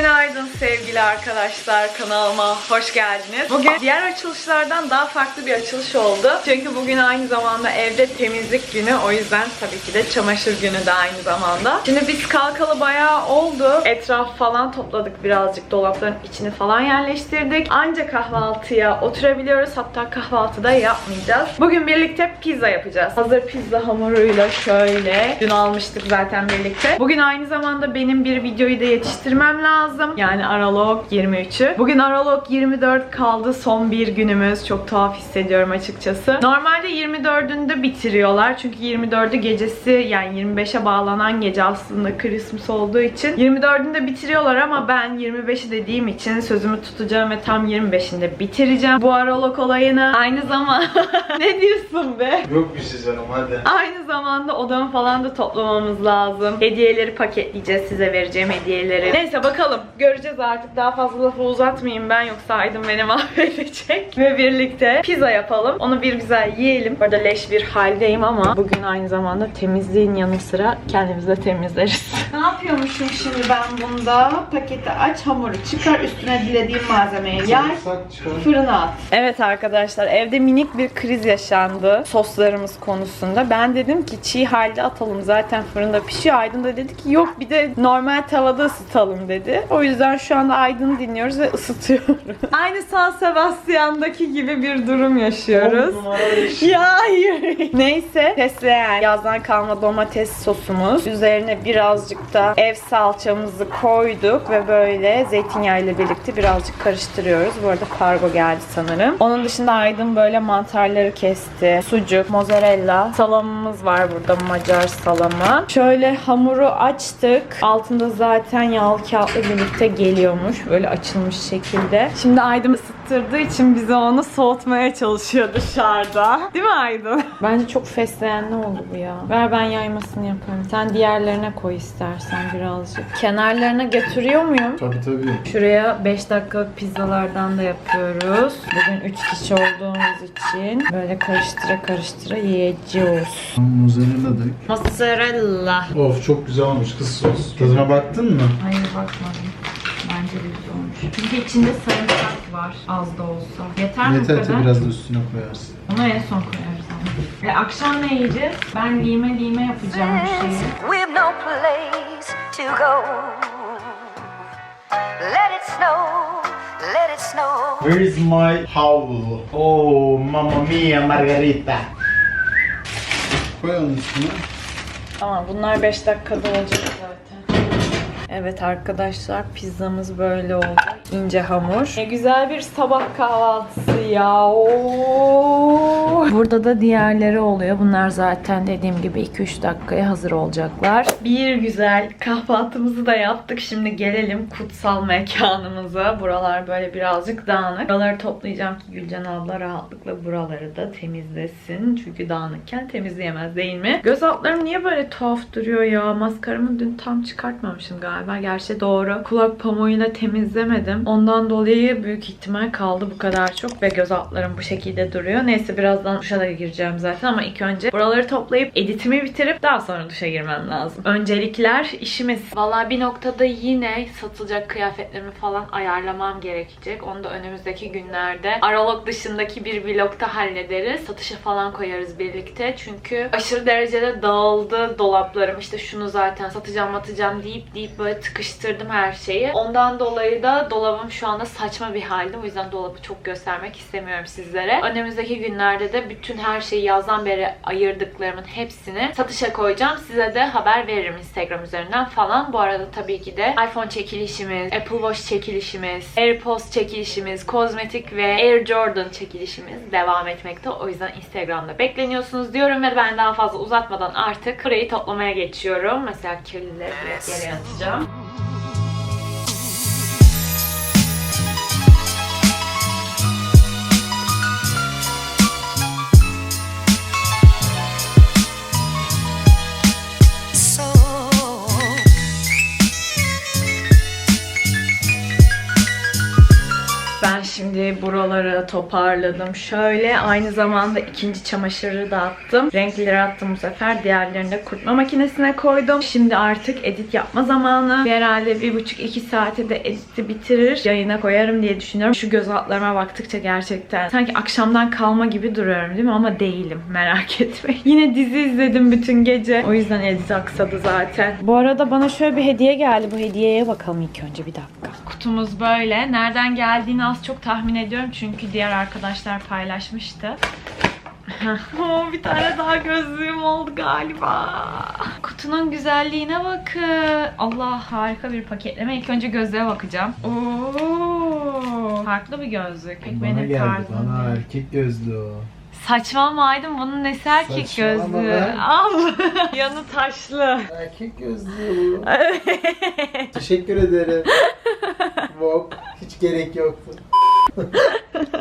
Günaydın sevgili arkadaşlar kanalıma hoş geldiniz. Bugün diğer açılışlardan daha farklı bir açılış oldu. Çünkü bugün aynı zamanda evde temizlik günü. O yüzden tabii ki de çamaşır günü de aynı zamanda. Şimdi biz kalkalı bayağı oldu. Etraf falan topladık birazcık. Dolapların içini falan yerleştirdik. Anca kahvaltıya oturabiliyoruz. Hatta kahvaltıda yapmayacağız. Bugün birlikte pizza yapacağız. Hazır pizza hamuruyla şöyle. Dün almıştık zaten birlikte. Bugün aynı zamanda benim bir videoyu da yetiştirmem lazım. Yani Aralık 23'ü. Bugün Aralık 24 kaldı. Son bir günümüz. Çok tuhaf hissediyorum açıkçası. Normalde 24'ünde bitiriyorlar. Çünkü 24'ü gecesi yani 25'e bağlanan gece aslında Christmas olduğu için 24'ünde bitiriyorlar ama ben 25'i dediğim için sözümü tutacağım ve tam 25'inde bitireceğim. Bu Aralık olayını aynı zaman ne diyorsun be? Yok bir şey canım hadi. Aynı zamanda odamı falan da toplamamız lazım. Hediyeleri paketleyeceğiz size vereceğim hediyeleri. Neyse bakalım. Göreceğiz artık. Daha fazla lafı uzatmayayım ben yoksa Aydın beni mahvedecek. Ve birlikte pizza yapalım. Onu bir güzel yiyelim. Burada leş bir haldeyim ama bugün aynı zamanda temizliğin yanı sıra kendimizi de temizleriz. ne yapıyormuşum şimdi ben bunda? Paketi aç, hamuru çıkar, üstüne dilediğim malzemeyi yay. Fırına at. Evet arkadaşlar evde minik bir kriz yaşandı soslarımız konusunda. Ben dedim ki çiğ halde atalım zaten fırında pişiyor. Aydın da dedi ki yok bir de normal tavada ısıtalım dedi. O yüzden şu anda Aydın'ı dinliyoruz ve ısıtıyoruz. Aynı San Sebastian'daki gibi bir durum yaşıyoruz. İş. Ya hayır. Neyse fesleğen yazdan kalma domates sosumuz. Üzerine birazcık da ev salçamızı koyduk ve böyle zeytinyağı ile birlikte birazcık karıştırıyoruz. Bu arada kargo geldi sanırım. Onun dışında Aydın böyle mantarları kesti. Sucuk, mozzarella, salamımız var burada Macar salamı. Şöyle hamuru açtık. Altında zaten yağlı kağıtla birlikte geliyormuş. Böyle açılmış şekilde. Şimdi Aydın ısıttırdığı için bize onu soğutmaya çalışıyor dışarıda. Değil mi Aydın? Bence çok fesleğenli oldu bu ya. Ver ben yaymasını yaparım. Sen diğerlerine koy istersen birazcık. Kenarlarına götürüyor muyum? Tabii tabii. Şuraya 5 dakikalık pizzalardan da yapıyoruz. Bugün 3 kişi olduğumuz için böyle karıştıra karıştıra yiyeceğiz. Mozzarella dök. Mozzarella. Of çok güzel olmuş kız sos. Tadına baktın mı? Hayır bakmadım. Çünkü içinde sarımsak var az da olsa. Yeter, mi bu Yeter kadar? ki biraz da üstüne koyarsın. Onu en son koyarız ama. E, akşam ne yiyeceğiz? Ben lime lime yapacağım bir şeyi. We've no place to go. Let it snow, let it snow. Where is my howl? Oh mamma mia margarita. Koy onun üstüne. Tamam bunlar 5 dakikada olacak zaten. Evet arkadaşlar pizzamız böyle oldu. İnce hamur. Ne güzel bir sabah kahvaltısı ya. Oo. Burada da diğerleri oluyor. Bunlar zaten dediğim gibi 2-3 dakikaya hazır olacaklar. Bir güzel kahvaltımızı da yaptık. Şimdi gelelim kutsal mekanımıza. Buralar böyle birazcık dağınık. Buraları toplayacağım ki Gülcan abla rahatlıkla buraları da temizlesin. Çünkü dağınıkken temizleyemez değil mi? Göz altlarım niye böyle tuhaf duruyor ya? Maskaramı dün tam çıkartmamışım galiba. Gerçi doğru. Kulak pamuğuyla temizlemedim. Ondan dolayı büyük ihtimal kaldı bu kadar çok ve göz altlarım bu şekilde duruyor. Neyse birazdan duşa da gireceğim zaten ama ilk önce buraları toplayıp editimi bitirip daha sonra duşa girmem lazım. Öncelikler işimiz. Valla bir noktada yine satılacak kıyafetlerimi falan ayarlamam gerekecek. Onu da önümüzdeki günlerde Aralık dışındaki bir vlogta hallederiz. Satışa falan koyarız birlikte. Çünkü aşırı derecede dağıldı dolaplarım. İşte şunu zaten satacağım atacağım deyip deyip böyle tıkıştırdım her şeyi. Ondan dolayı da dolabım şu anda saçma bir halde. O yüzden dolabı çok göstermek istemiyorum sizlere. Önümüzdeki günlerde de bütün her şeyi yazdan beri ayırdıklarımın hepsini satışa koyacağım. Size de haber veririm Instagram üzerinden falan. Bu arada tabii ki de iPhone çekilişimiz, Apple Watch çekilişimiz, AirPods çekilişimiz, kozmetik ve Air Jordan çekilişimiz devam etmekte. O yüzden Instagram'da bekleniyorsunuz diyorum ve ben daha fazla uzatmadan artık burayı toplamaya geçiyorum. Mesela kirlileri geri atacağım. Şimdi buraları toparladım. Şöyle aynı zamanda ikinci çamaşırı da attım. Renkleri attım bu sefer. Diğerlerini de kurutma makinesine koydum. Şimdi artık edit yapma zamanı. Herhalde bir buçuk iki saate de editi bitirir. Yayına koyarım diye düşünüyorum. Şu göz altlarıma baktıkça gerçekten sanki akşamdan kalma gibi duruyorum değil mi? Ama değilim. Merak etme. Yine dizi izledim bütün gece. O yüzden edit aksadı zaten. Bu arada bana şöyle bir hediye geldi. Bu hediyeye bakalım ilk önce bir dakika. Kutumuz böyle. Nereden geldiğini az çok tahmin ediyorum. Çünkü diğer arkadaşlar paylaşmıştı. Bir tane daha gözlüğüm oldu galiba. Kutunun güzelliğine bakın. Allah harika bir paketleme. İlk önce gözlüğe bakacağım. Oo, farklı bir gözlük. Pek Bana benim geldi. tarzım Bana değil. erkek gözlü o. Saçmalama Aydın bunun nesi erkek Saçmalama gözlüğü? Al. Yanı taşlı. Erkek gözlü Teşekkür ederim. Bok. Hiç gerek yoktu.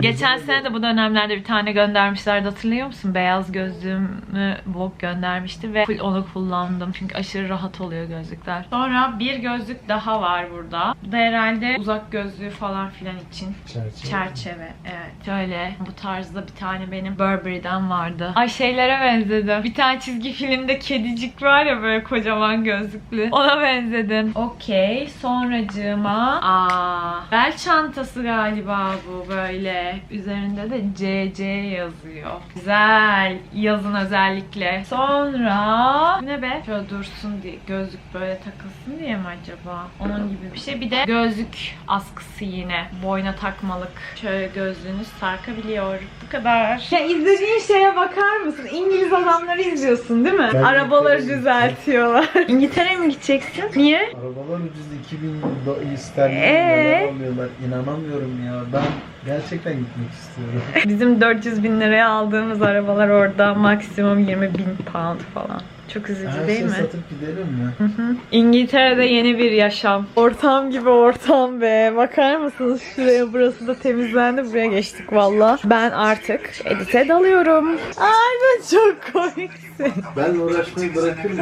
Geçen sene de bu dönemlerde bir tane göndermişlerdi hatırlıyor musun? Beyaz gözlüğümü Vogue göndermişti ve full onu kullandım. Çünkü aşırı rahat oluyor gözlükler. Sonra bir gözlük daha var burada. Bu da herhalde uzak gözlüğü falan filan için. Çerçeve. Çerçeve. Evet. Şöyle bu tarzda bir tane benim Burberry'den vardı. Ay şeylere benzedim. Bir tane çizgi filmde kedicik var ya böyle kocaman gözlüklü. Ona benzedim. Okey. Sonracığıma aa bel çantası galiba bu böyle. Üzerinde de CC yazıyor. Güzel. Yazın özellikle. Sonra bu ne be? Şöyle dursun diye gözlük böyle takılsın diye mi acaba? Onun gibi bir şey. Bir de gözlük askısı yine. Boyna takmalık. Şöyle gözlüğünüz sarkabiliyor. Bu kadar. Ya izlediğin şeye bakar mısın? İngiliz adamları izliyorsun değil mi? Ben Arabaları düzeltiyorlar. İngiltere'ye mi gideceksin? Niye? Arabalar ucuz 2000 do- sterlin Ee? neler alıyorlar. İnanamıyorum ya. Ben gerçekten gitmek istiyorum. Bizim 400 bin liraya aldığımız arabalar orada maksimum 20 bin pound falan. Çok üzücü Her değil şeyi mi? satıp gidelim mi? Hı. İngiltere'de yeni bir yaşam. Ortam gibi ortam be. Bakar mısınız şuraya? Burası da temizlendi. Buraya geçtik valla. Ben artık edite dalıyorum. Ay ben çok komiksin. Ben uğraşmayı bırakırım.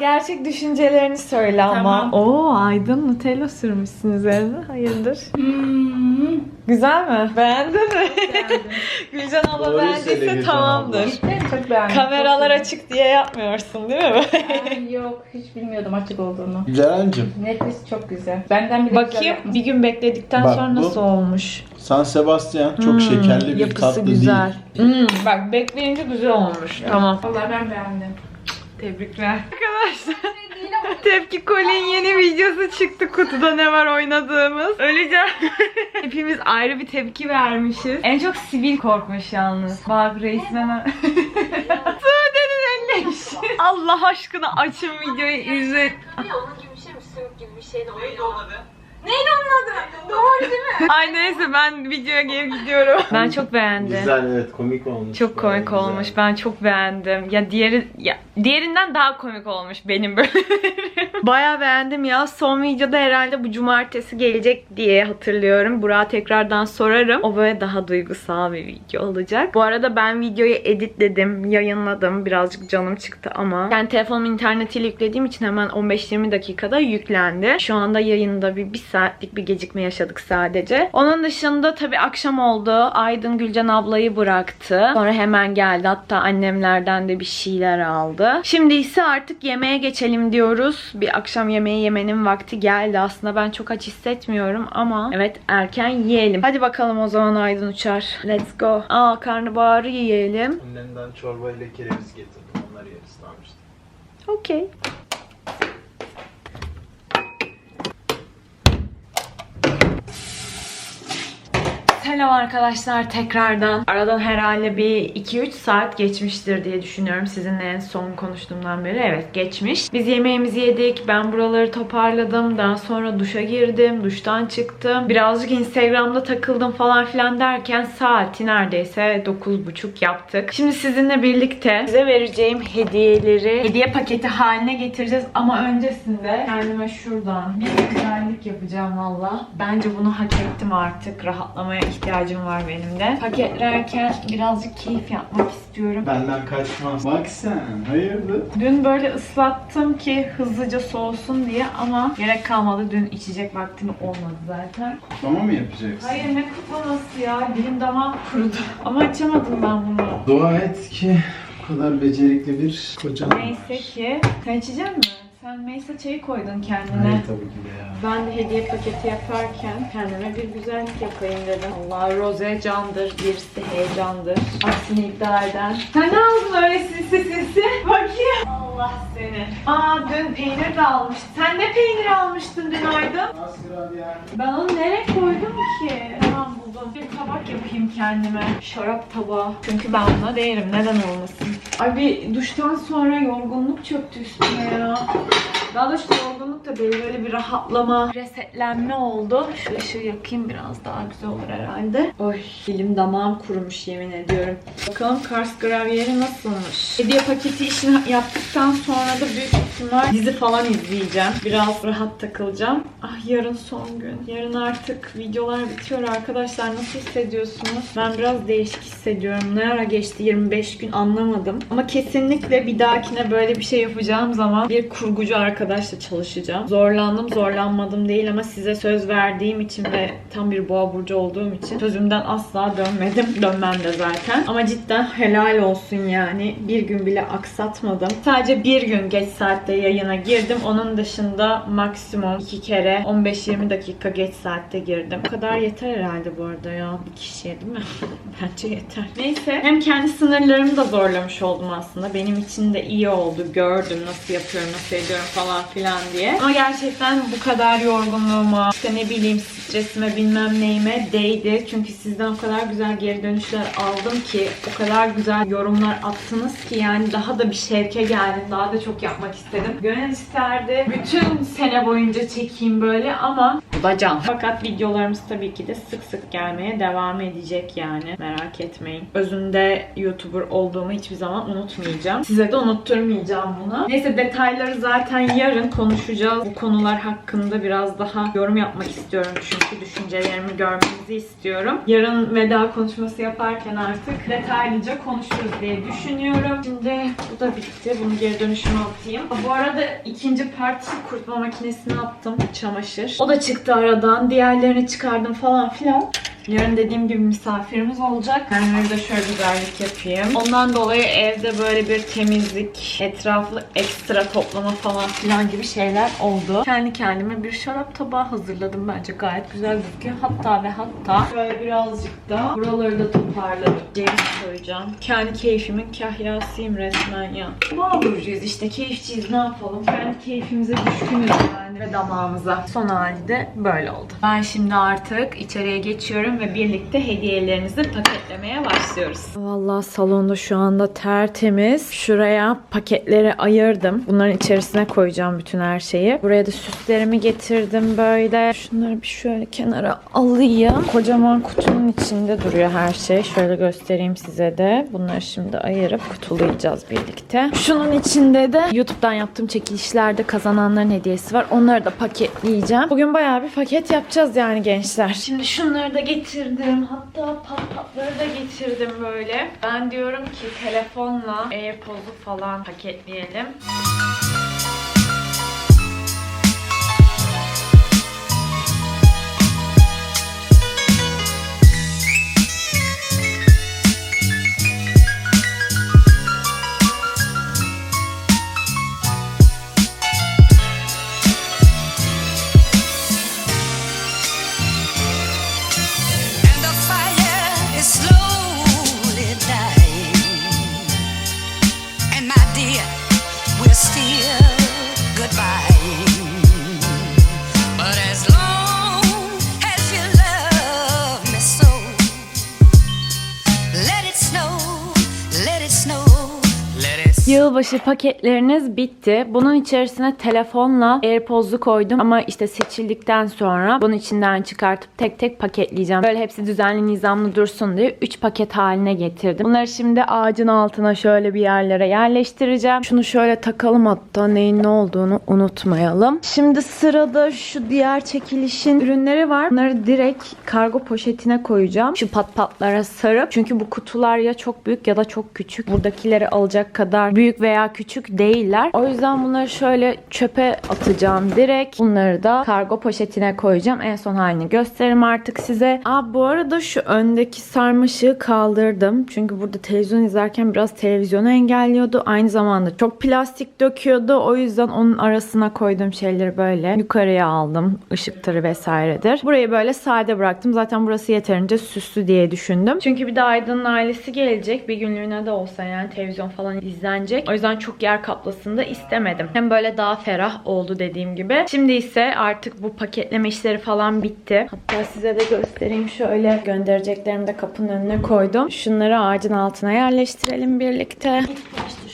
Gerçek düşüncelerini söyle ama. Tamam. Oo Aydın Nutella sürmüşsün üzerine. Hayırdır? Hmm. Güzel mi? Beğendin mi? Gülcan abla söyle beğendiyse Gülcan tamamdır. çok beğendim. Kameralar Çok açık diye yapmıyorsun değil mi? Ay, Yok hiç bilmiyordum açık olduğunu. Ceren'cim Nefis çok güzel. Benden bile güzel Bakayım yapmış. bir gün bekledikten Bak, sonra bu- nasıl olmuş. San Sebastian çok Hmm, şekerli bir yapısı tatlı güzel. değil. Hmm, bak bekleyince güzel olmuş. Tamam. Vallahi ben beğendim. Tebrikler. Arkadaşlar Tepki Kolin yeni videosu çıktı kutuda ne var oynadığımız. Öleceğim. Hepimiz ayrı bir tepki vermişiz. En çok sivil korkmuş yalnız. Bak resmen Sude'nin eline. Allah aşkına açın videoyu izle. onun gibi bir şey mi? Sümük gibi bir şey de Neyin olmadı? Ay neyse ben videoya geri gidiyorum. Ben çok beğendim. Güzel evet komik olmuş. Çok komik Güzel. olmuş. Ben çok beğendim. Ya diğeri ya diğerinden daha komik olmuş benim bölümlerim. Bayağı beğendim ya. Son videoda herhalde bu cumartesi gelecek diye hatırlıyorum. Burak'a tekrardan sorarım. O böyle daha duygusal bir video olacak. Bu arada ben videoyu editledim, yayınladım. Birazcık canım çıktı ama. Yani telefonumun internetiyle yüklediğim için hemen 15-20 dakikada yüklendi. Şu anda yayında bir, bir saatlik bir gecikme yaşadık sadece. Onun dışında tabii akşam oldu. Aydın Gülcan ablayı bıraktı. Sonra hemen geldi. Hatta annemlerden de bir şeyler aldı. Şimdi ise artık yemeğe geçelim diyoruz. Bir akşam yemeği yemenin vakti geldi. Aslında ben çok aç hissetmiyorum ama evet erken yiyelim. Hadi bakalım o zaman Aydın uçar. Let's go. Aa karnabaharı yiyelim. Annenden çorba ile kereviz getirdim. Onları yeriz tamam işte. Okey. Selam arkadaşlar tekrardan. Aradan herhalde bir 2-3 saat geçmiştir diye düşünüyorum. Sizinle en son konuştuğumdan beri. Evet geçmiş. Biz yemeğimizi yedik. Ben buraları toparladım. Daha sonra duşa girdim. Duştan çıktım. Birazcık Instagram'da takıldım falan filan derken saati neredeyse 9.30 yaptık. Şimdi sizinle birlikte size vereceğim hediyeleri hediye paketi haline getireceğiz. Ama öncesinde kendime şuradan bir güzellik yapacağım valla. Bence bunu hak ettim artık. Rahatlamaya var benim de. Paketlerken birazcık keyif yapmak istiyorum. Benden kaçmaz. Bak sen. Hayırdır? Dün böyle ıslattım ki hızlıca soğusun diye ama gerek kalmadı. Dün içecek vaktim olmadı zaten. Kutlama mı yapacaksın? Hayır ne kutlaması ya. Dilim damağım kurudu. Ama açamadım ben bunu. Dua et ki bu kadar becerikli bir kocan. Neyse ki. Sen içecek misin? Sen Meysa çayı koydun kendine. Hayır tabii ki de ya. Ben de hediye paketi yaparken kendime bir güzellik yapayım dedim. Allah roze candır, gerisi heyecandır. Aksini iddia eden. Sen ne aldın öyle sinsi sinsi? Allah seni. Aa dün peynir de almıştın. Sen ne peynir almıştın dün Aydın? Ben onu nereye koydum ki? Tamam buldum. Bir tabak yapayım kendime. Şarap tabağı. Çünkü ben buna değerim. Neden olmasın? Ay bir duştan sonra yorgunluk çöktü üstüme ya. Daha doğrusu yorgunluk da değil. Böyle bir rahatlama, resetlenme oldu. Şu ışığı yakayım biraz daha güzel olur herhalde. Oy dilim damağım kurumuş yemin ediyorum. Bakalım Kars gravyeri nasılmış? Hediye paketi işini yaptıktan sonra da büyük ihtimal dizi falan izleyeceğim. Biraz rahat takılacağım. Ah yarın son gün. Yarın artık videolar bitiyor arkadaşlar. Nasıl hissediyorsunuz? Ben biraz değişik hissediyorum. Ne ara geçti 25 gün anlamadım. Ama kesinlikle bir dahakine böyle bir şey yapacağım zaman bir kurgucu arkadaşla çalışacağım. Zorlandım zorlanmadım değil ama size söz verdiğim için ve tam bir boğa burcu olduğum için sözümden asla dönmedim. Dönmem de zaten. Ama cidden helal olsun yani. Bir gün bile aksatmadım. Sadece bir gün geç saatte yayına girdim. Onun dışında maksimum iki kere 15-20 dakika geç saatte girdim. Bu kadar yeter herhalde bu arada ya. Bir kişiye değil mi? Bence yeter. Neyse. Hem kendi sınırlarımı da zorlamış oldum aslında. Benim için de iyi oldu. Gördüm nasıl yapıyorum, nasıl ediyorum falan filan diye. Ama gerçekten bu kadar yorgunluğuma, işte ne bileyim stresime bilmem neyime değdi. Çünkü sizden o kadar güzel geri dönüşler aldım ki, o kadar güzel yorumlar attınız ki yani daha da bir şevke geldim. Daha da çok yapmak istedim. Gönül isterdi. Bütün sene boyunca çekeyim böyle ama bu da can. Fakat videolarımız tabii ki de sık sık gelmeye devam edecek yani. Merak etmeyin. Özünde YouTuber olduğumu hiçbir zaman unutmayacağım. Size de unutturmayacağım bunu. Neyse detayları zaten yarın konuşacağız. Bu konular hakkında biraz daha yorum yapmak istiyorum. Çünkü düşüncelerimi görmenizi istiyorum. Yarın veda konuşması yaparken artık detaylıca konuşuruz diye düşünüyorum. Şimdi bu da bitti. Bunu geri dönüşüme atayım. Bu arada ikinci parti kurutma makinesine attım. Çamaşır. O da çıktı aradan. Diğerlerini çıkardım falan filan. Yarın dediğim gibi misafirimiz olacak. Kendime de şöyle güzellik yapayım. Ondan dolayı evde böyle bir temizlik, etraflı ekstra toplama falan filan gibi şeyler oldu. Kendi kendime bir şarap tabağı hazırladım. Bence gayet güzel gözüküyor. Hatta ve hatta şöyle birazcık da buraları da toparladım. Ceviz koyacağım. Kendi keyfimin kahyasıyım resmen ya. Mağdurcuyuz işte keyifçiyiz ne yapalım. Kendi keyfimize düşkünüz yani ve damağımıza. Son halde böyle oldu. Ben şimdi artık içeriye geçiyorum ve birlikte hediyelerimizi paketlemeye başlıyoruz. Vallahi salonda şu anda tertemiz. Şuraya paketleri ayırdım. Bunların içerisine koyacağım bütün her şeyi. Buraya da süslerimi getirdim böyle. Şunları bir şöyle kenara alayım. Kocaman kutunun içinde duruyor her şey. Şöyle göstereyim size de. Bunları şimdi ayırıp kutulayacağız birlikte. Şunun içinde de YouTube'dan yaptığım çekilişlerde kazananların hediyesi var. Onları da paketleyeceğim. Bugün bayağı bir paket yapacağız yani gençler. Şimdi şunları da getirdim. Hatta pat patları da getirdim böyle. Ben diyorum ki telefonla AirPods'u falan paketleyelim. Yılbaşı paketleriniz bitti. Bunun içerisine telefonla AirPods'u koydum ama işte seçildikten sonra bunun içinden çıkartıp tek tek paketleyeceğim. Böyle hepsi düzenli nizamlı dursun diye 3 paket haline getirdim. Bunları şimdi ağacın altına şöyle bir yerlere yerleştireceğim. Şunu şöyle takalım hatta neyin ne olduğunu unutmayalım. Şimdi sırada şu diğer çekilişin ürünleri var. Bunları direkt kargo poşetine koyacağım. Şu pat patlara sarıp. Çünkü bu kutular ya çok büyük ya da çok küçük. Buradakileri alacak kadar büyük veya küçük değiller. O yüzden bunları şöyle çöpe atacağım direkt. Bunları da kargo poşetine koyacağım. En son halini gösteririm artık size. Aa bu arada şu öndeki sarmaşığı kaldırdım. Çünkü burada televizyon izlerken biraz televizyonu engelliyordu. Aynı zamanda çok plastik döküyordu. O yüzden onun arasına koyduğum şeyleri böyle yukarıya aldım. Işıktır vesairedir. Burayı böyle sade bıraktım. Zaten burası yeterince süslü diye düşündüm. Çünkü bir de Aydın'ın ailesi gelecek. Bir günlüğüne de olsa yani televizyon falan izlenecek. O yüzden çok yer kaplasın da istemedim. Hem böyle daha ferah oldu dediğim gibi. Şimdi ise artık bu paketleme işleri falan bitti. Hatta size de göstereyim şöyle. Göndereceklerimi de kapının önüne koydum. Şunları ağacın altına yerleştirelim birlikte. İlk başta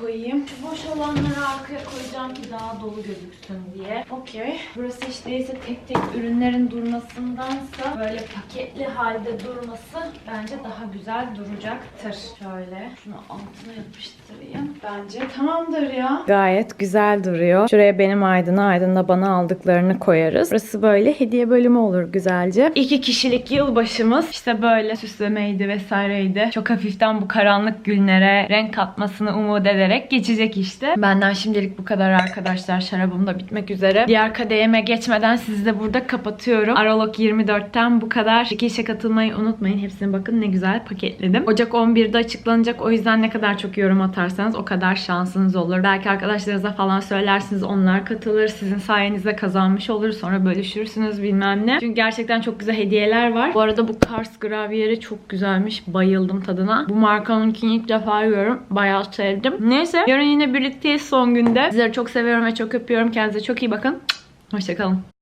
koyayım. Şu boş olanları arkaya koyacağım ki daha dolu gözüksün diye. Okey. Burası hiç değilse tek tek ürünlerin durmasındansa böyle paketli halde durması bence daha güzel duracaktır. Şöyle şunu altına yapıştırayım. Bence tamamdır ya. Gayet güzel duruyor. Şuraya benim Aydın'a, Aydın da bana aldıklarını koyarız. Burası böyle hediye bölümü olur güzelce. İki kişilik yılbaşımız işte böyle süslemeydi vesaireydi. Çok hafiften bu karanlık günlere renk katmasını umut ederek geçecek işte. Benden şimdilik bu kadar arkadaşlar. Şarabım da bitmek üzere. Diğer kadehime geçmeden sizi de burada kapatıyorum. Aralık 24'ten bu kadar. Çekilişe katılmayı unutmayın. Hepsini bakın ne güzel paketledim. Ocak 11'de açıklanacak. O yüzden ne kadar çok yorum atarsanız o kadar şansınız olur. Belki arkadaşlarınıza falan söylersiniz. Onlar katılır. Sizin sayenizde kazanmış olur. Sonra bölüşürsünüz bilmem ne. Çünkü gerçekten çok güzel hediyeler var. Bu arada bu Kars Gravyeri çok güzelmiş. Bayıldım tadına. Bu markanınkini ilk defa yiyorum. Bayağı sevdim. Neyse. Yarın yine birlikteyiz son günde. Sizleri çok seviyorum ve çok öpüyorum. Kendinize çok iyi bakın. Hoşçakalın.